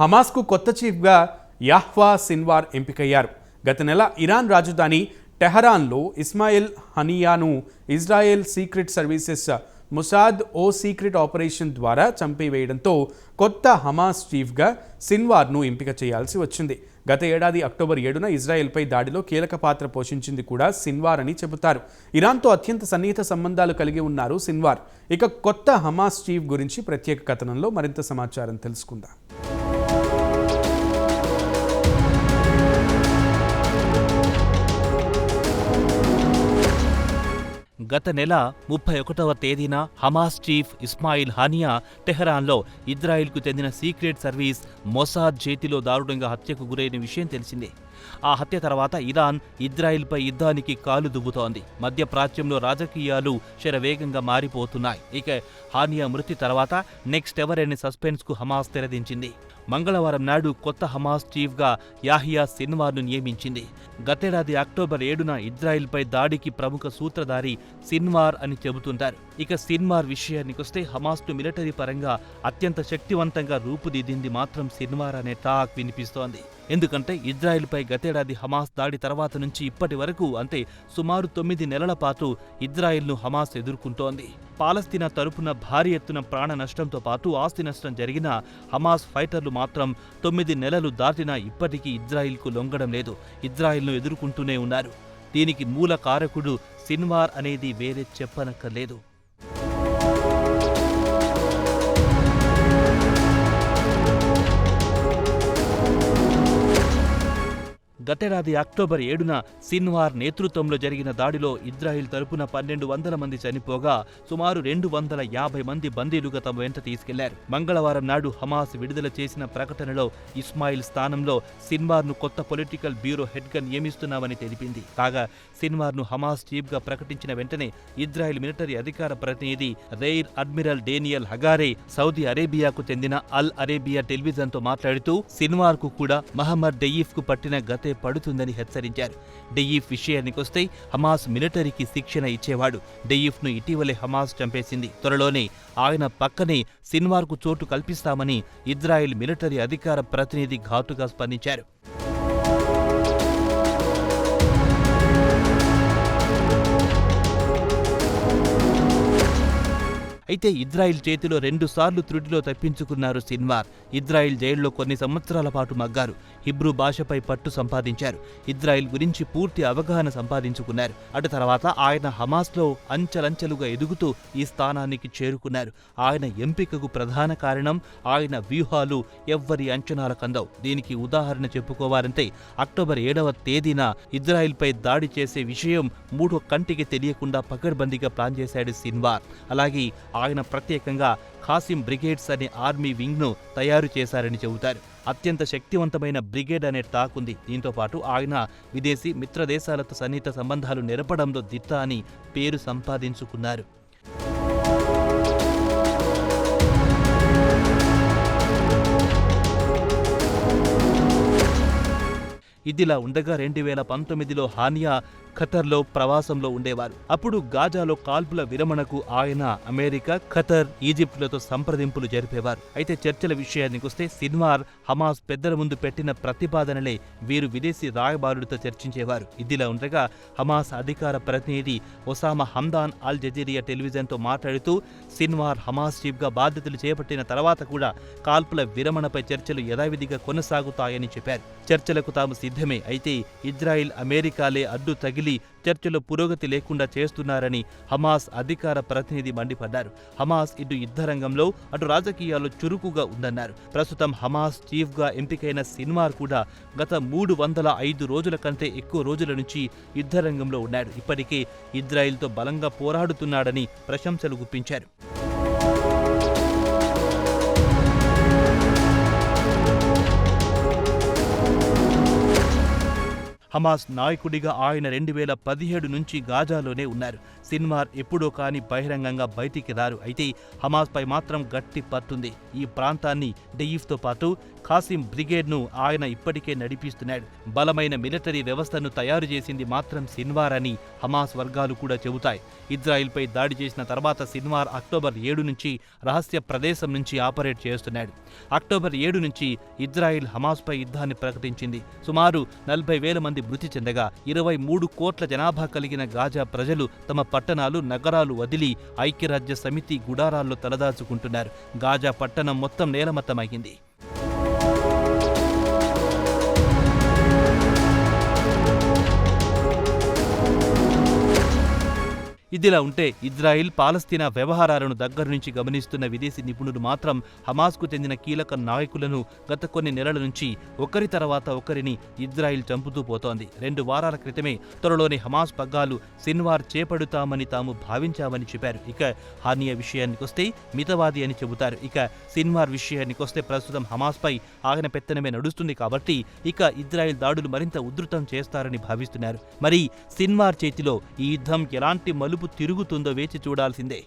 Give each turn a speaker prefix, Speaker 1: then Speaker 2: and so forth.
Speaker 1: హమాస్కు కొత్త చీఫ్గా యాహ్వా సిన్వార్ ఎంపికయ్యారు. గత నెల ఇరాన్ రాజధాని టెహరాన్లో ఇస్మాయిల్ హనియాను ఇజ్రాయెల్ సీక్రెట్ సర్వీసెస్ ముసాద్ ఓ సీక్రెట్ ఆపరేషన్ ద్వారా చంపివేయడంతో కొత్త హమాస్ చీఫ్గా సిన్వార్ను ఎంపిక చేయాల్సి వచ్చింది. గత ఏడాది అక్టోబర్ ఏడున ఇజ్రాయెల్పై దాడిలో కీలక పాత్ర పోషించింది కూడా సిన్వార్ అని చెబుతారు. ఇరాన్తో అత్యంత సన్నిహిత సంబంధాలు కలిగి ఉన్నారు సిన్వార్. ఇక కొత్త హమాస్ చీఫ్ గురించి ప్రత్యేక కథనంలో మరింత సమాచారం తెలుసుకుందాం.
Speaker 2: గత నెల ముప్పై ఒకటవ తేదీన హమాస్ చీఫ్ ఇస్మాయిల్ హానియా టెహరాన్లో ఇజ్రాయిల్కు చెందిన సీక్రెట్ సర్వీస్ మొసాద్ చేతిలో దారుణంగా హత్యకు గురైన విషయం తెలిసిందే. ఆ హత్య తర్వాత ఇరాన్ ఇజ్రాయిల్పై యుద్ధానికి కాలు దువ్వుతోంది. మధ్యప్రాచ్యంలో రాజకీయాలు శరవేగంగా మారిపోతున్నాయి. ఇక హానియా మృతి తర్వాత నెక్స్ట్ ఎవరనే సస్పెన్స్కు హమాస్ తెరదించింది. మంగళవారం నాడు కొత్త హమాస్ చీఫ్గా యాహియా సిన్వార్ను నియమించింది. గతేడాది అక్టోబర్ ఏడున ఇజ్రాయిల్పై దాడికి ప్రముఖ సూత్రధారి సిన్వార్ అని చెబుతుంటారు. ఇక సిన్వార్ విషయానికొస్తే హమాస్ను మిలిటరీ పరంగా అత్యంత శక్తివంతంగా రూపుదిద్దింది మాత్రం సిన్వార్ అనే టాక్ వినిపిస్తోంది. ఎందుకంటే ఇజ్రాయిల్పై గతేడాది హమాస్ దాడి తర్వాత నుంచి ఇప్పటి వరకు అంటే సుమారు తొమ్మిది నెలల పాటు ఇజ్రాయిల్ను హమాస్ ఎదుర్కొంటోంది. పాలస్తీనా తరపున భారీ ఎత్తున ప్రాణ నష్టంతో పాటు ఆస్తి నష్టం జరిగిన హమాస్ ఫైటర్లు మాత్రం తొమ్మిది నెలలు దాటినా ఇప్పటికీ ఇజ్రాయిల్కు లొంగడం లేదు. ఇజ్రాయిల్ను ఎదుర్కొంటూనే ఉన్నారు. దీనికి మూల కారకుడు సిన్వార్ అనేది వేరే చెప్పనక్కర్లేదు. గతేడాది అక్టోబర్ ఏడున సిన్వార్ నేతృత్వంలో జరిగిన దాడిలో ఇజ్రాయిల్ తరపున పన్నెండు వందల మంది చనిపోగా సుమారు రెండు వందల యాభై మంది బందీలుగా తమ వెంట తీసుకెళ్ళారు. మంగళవారం నాడు హమాస్ విడుదల చేసిన ప్రకటనలో ఇస్మాయిల్ స్థానంలో సిన్వార్ను కొత్త పొలిటికల్ బ్యూరో హెడ్గా నియమిస్తున్నామని తెలిపింది. కాగా సిన్వార్ను హమాస్ చీఫ్గా ప్రకటించిన వెంటనే ఇజ్రాయిల్ మిలిటరీ అధికార ప్రతినిధి rear admiral Daniel Hagari Saudi అరేబియాకు చెందిన అల్ అరేబియా టెలివిజన్తో మాట్లాడుతూ సిన్వార్కు కూడా మహమ్మద్ డెయీఫ్కు పట్టిన గతే పడుతుందని హెచ్చరించారు. డెయీఫ్ విషయానికొస్తే హమాస్ మిలిటరీకి శిక్షణ ఇచ్చేవాడు. డెయీఫ్ను ఇటీవలే హమాస్ చంపేసింది. త్వరలోనే ఆయన పక్కనే సిన్వార్కు చోటు కల్పిస్తామని ఇజ్రాయెల్ మిలిటరీ అధికార ప్రతినిధి ఘాటుగా స్పందించారు. అయితే ఇజ్రాయిల్ చేతిలో రెండుసార్లు త్రుటిలో తప్పించుకున్నారు సిన్వార్. ఇజ్రాయిల్ జైల్లో కొన్ని సంవత్సరాల పాటు మగ్గారు. హిబ్రూ భాషపై పట్టు సంపాదించారు. ఇజ్రాయిల్ గురించి పూర్తి అవగాహన సంపాదించుకున్నారు. అటు తర్వాత ఆయన హమాస్లో అంచెలంచెలుగా ఎదుగుతూ ఈ స్థానానికి చేరుకున్నారు. ఆయన ఎంపికకు ప్రధాన కారణం ఆయన వ్యూహాలు ఎవ్వరి అంచనాల కందవు. దీనికి ఉదాహరణ చెప్పుకోవాలంటే అక్టోబర్ ఏడవ తేదీన ఇజ్రాయిల్పై దాడి చేసే విషయం మూడో కంటికి తెలియకుండా పకడ్బందీగా ప్లాన్ చేశాడు సిన్వార్. అలాగే ఆయన ప్రత్యేకంగా ఖాసిం బ్రిగేడ్స్ అనే ఆర్మీ వింగ్ను తయారు చేశారని చెబుతారు. అత్యంత శక్తివంతమైన బ్రిగేడ్ అనే తాకుంది దీంతో పాటు ఆయన విదేశీ మిత్ర దేశాలతో సన్నిహిత సంబంధాలు నెరపడంలో దిట్ట అని పేరు సంపాదించుకున్నారు. ఇదిలా ఉండగా రెండు వేల పంతొమ్మిదిలో హానియా ఖతర్లో ప్రవాసంలో ఉండేవారు. అప్పుడు గాజాలో కాల్పుల విరమణకు ఆయన అమెరికా ఖతర్ ఈజిప్టులతో సంప్రదింపులు జరిపేవారు. అయితే చర్చల విషయానికొస్తే సిన్వార్ హమాస్ పెద్దల ముందు పెట్టిన ప్రతిపాదనలే వీరు విదేశీ రాయబారుడితో చర్చించేవారు. ఇదిలా ఉండగా హమాస్ అధికార ప్రతినిధి ఒసామా హమ్దాన్ అల్ జజీరియా టెలివిజన్తో మాట్లాడుతూ సిన్వార్ హమాస్ చీఫ్గా బాధ్యతలు చేపట్టిన తర్వాత కూడా కాల్పుల విరమణపై చర్చలు యథావిధిగా కొనసాగుతాయని చెప్పారు. చర్చలకు తాము సిద్ధమే. అయితే ఇజ్రాయిల్ అమెరికాలే అడ్డు తగిలి చర్చలో పురోగతి లేకుండా చేస్తున్నారని హమాస్ అధికార ప్రతినిధి మండిపడ్డారు. హమాస్ ఇటు యుద్ధ రంగంలో అటు రాజకీయాల్లో చురుకుగా ఉందన్నారు. ప్రస్తుతం హమాస్ చీఫ్గా ఎంపికైన సిన్వార్ కూడా గత మూడు వందల ఐదు రోజుల కంటే ఎక్కువ రోజుల నుంచి యుద్ధ రంగంలో ఉన్నాడు. ఇప్పటికే ఇజ్రాయిల్తో బలంగా పోరాడుతున్నాడని ప్రశంసలు గుప్పించారు. హమాస్ నాయకుడిగా ఆయన రెండు వేల పదిహేడు నుంచి గాజాలోనే ఉన్నారు. సిన్వార్ ఎప్పుడో కాని బహిరంగంగా బయటికి రారు. అయితే హమాస్పై మాత్రం గట్టి పట్టుంది. ఈ ప్రాంతాన్ని డెయిఫ్తో పాటు ఖాసిం బ్రిగేడ్ను ఆయన ఇప్పటికే నడిపిస్తున్నాడు. బలమైన మిలిటరీ వ్యవస్థను తయారు చేసింది మాత్రం సిన్వార్ అని హమాస్ వర్గాలు కూడా చెబుతాయి. ఇజ్రాయిల్పై దాడి చేసిన తర్వాత సిన్వార్ అక్టోబర్ ఏడు నుంచి రహస్య ప్రదేశం నుంచి ఆపరేట్ చేస్తున్నాడు. అక్టోబర్ ఏడు నుంచి ఇజ్రాయిల్ హమాస్పై యుద్ధాన్ని ప్రకటించింది. సుమారు నలభై వేల మంది మృతి చెందగా ఇరవై మూడు కోట్ల జనాభా కలిగిన గాజా ప్రజలు తమ పట్టణాలు నగరాలు వదిలి ఐక్యరాజ్య సమితి గుడారాల్లో తలదాచుకుంటున్నారు. గాజా పట్టణం మొత్తం నేలమత్తమైంది. ఇదిలా ఉంటే ఇజ్రాయిల్ పాలస్తీనా వ్యవహారాలను దగ్గర నుంచి గమనిస్తున్న విదేశీ నిపుణులు మాత్రం హమాస్కు చెందిన కీలక నాయకులను గత కొన్ని నెలల నుంచి ఒకరి తర్వాత ఒకరిని ఇజ్రాయిల్ చంపుతూ పోతోంది. రెండు వారాల క్రితమే త్వరలోనే హమాస్ పగ్గాలు సిన్వార్ చేపడుతామని తాము భావించామని చెప్పారు. ఇక హానియా విషయానికొస్తే మితవాది అని చెబుతారు. ఇక సిన్వార్ విషయానికొస్తే ప్రస్తుతం హమాస్పై ఆగిన పెత్తనమే నడుస్తుంది కాబట్టి ఇక ఇజ్రాయిల్ దాడులు మరింత ఉధృతం చేస్తారని భావిస్తున్నారు. మరి సిన్వార్ చేతిలో ఈ యుద్ధం ఎలాంటి మలుపు తిరుగుతుందో వేచి చూడాల్సిందే.